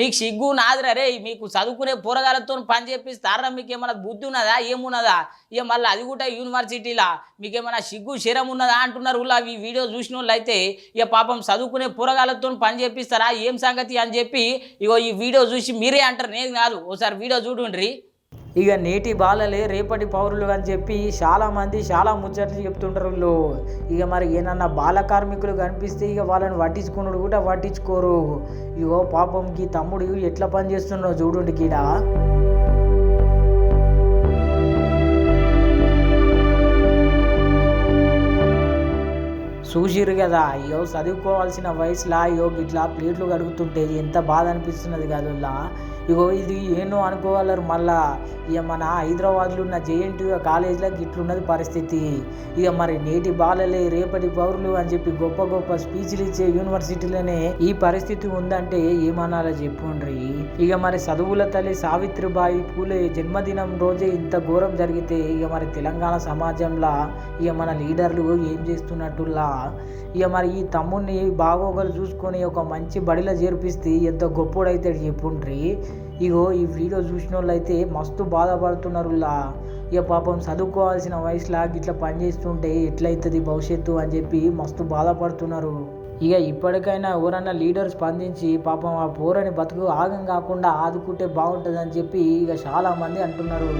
మీకు సిగ్గు నాదిరా రే మీకు చదువుకునే పోరగాలతో పని చేపిస్తారా మీకు ఏమైనా బుద్ధి ఉన్నదా ఏమున్నదా? ఇక మళ్ళీ అది కూడా యూనివర్సిటీలా. మీకు ఏమైనా సిగ్గు శరం ఉన్నదా అంటున్నారు ఈ వీడియో చూసిన వాళ్ళు అయితే ఇక పాపం చదువుకునే పోరగాలతో పని చేపిస్తారా ఏం సంగతి అని చెప్పి ఇగో ఈ వీడియో చూసి మీరే అంటారు. నేను కాదు ఒకసారి వీడియో చూడండి. ఇక నేటి బాలలే రేపటి పౌరులు అని చెప్పి చాలామంది చాలా ముచ్చట్లు చెప్తుంటారు వీళ్ళు. ఇక మరి ఏమన్నా బాల కార్మికులు కనిపిస్తే ఇక వాళ్ళని పట్టించుకున్నాడు కూడా పట్టించుకోరు. ఇగో పాపంకి తమ్ముడు ఎట్లా పని చేస్తున్నావు చూడండి కీడా. చూసిరు కదా అయ్యో చదువుకోవాల్సిన వయసులో అయ్యో ఇట్లా ప్లేట్లు కడుగుతుంటే ఎంత బాధ అనిపిస్తున్నది కదా ఇగో ఇది ఏంటో అనుకోగలరు మళ్ళా. ఇక మన హైదరాబాద్లో ఉన్న జేఎన్టీయూ కాలేజీలో ఇట్లున్నది పరిస్థితి. ఇక మరి నేటి బాలలే రేపటి పౌరులు అని చెప్పి గొప్ప గొప్ప స్పీచ్లు ఇచ్చే యూనివర్సిటీలోనే ఈ పరిస్థితి ఉందంటే ఏమనాలో చెప్పుండ్రి. ఇక మరి చదువుల తల్లి సావిత్రిబాయి పూలే జన్మదినం రోజే ఇంత ఘోరం జరిగితే ఇక మరి తెలంగాణ సమాజంలో ఇక మన లీడర్లు ఏం చేస్తున్నట్టులా ఇక మరి ఈ తమ్ముడిని బాగోగలు చూసుకొని ఒక మంచి బడిలో చేర్పిస్తే ఎంత గొప్పోడైతే చెప్పుండ్రి. ఇగో ఈ వీడియో చూసిన వాళ్ళు అయితే మస్తు బాధపడుతున్నారు లా ఇక పాపం చదువుకోవాల్సిన వయసులా ఇట్లా పని చేస్తుంటే ఎట్లయితుంది భవిష్యత్తు అని చెప్పి మస్తు బాధపడుతున్నారు. ఇక ఇప్పటికైనా ఎవరన్నా లీడర్ స్పందించి పాపం ఆ పోరని బతుకు ఆగం కాకుండా ఆదుకుంటే బాగుంటుందని చెప్పి ఇక చాలా మంది అంటున్నారు.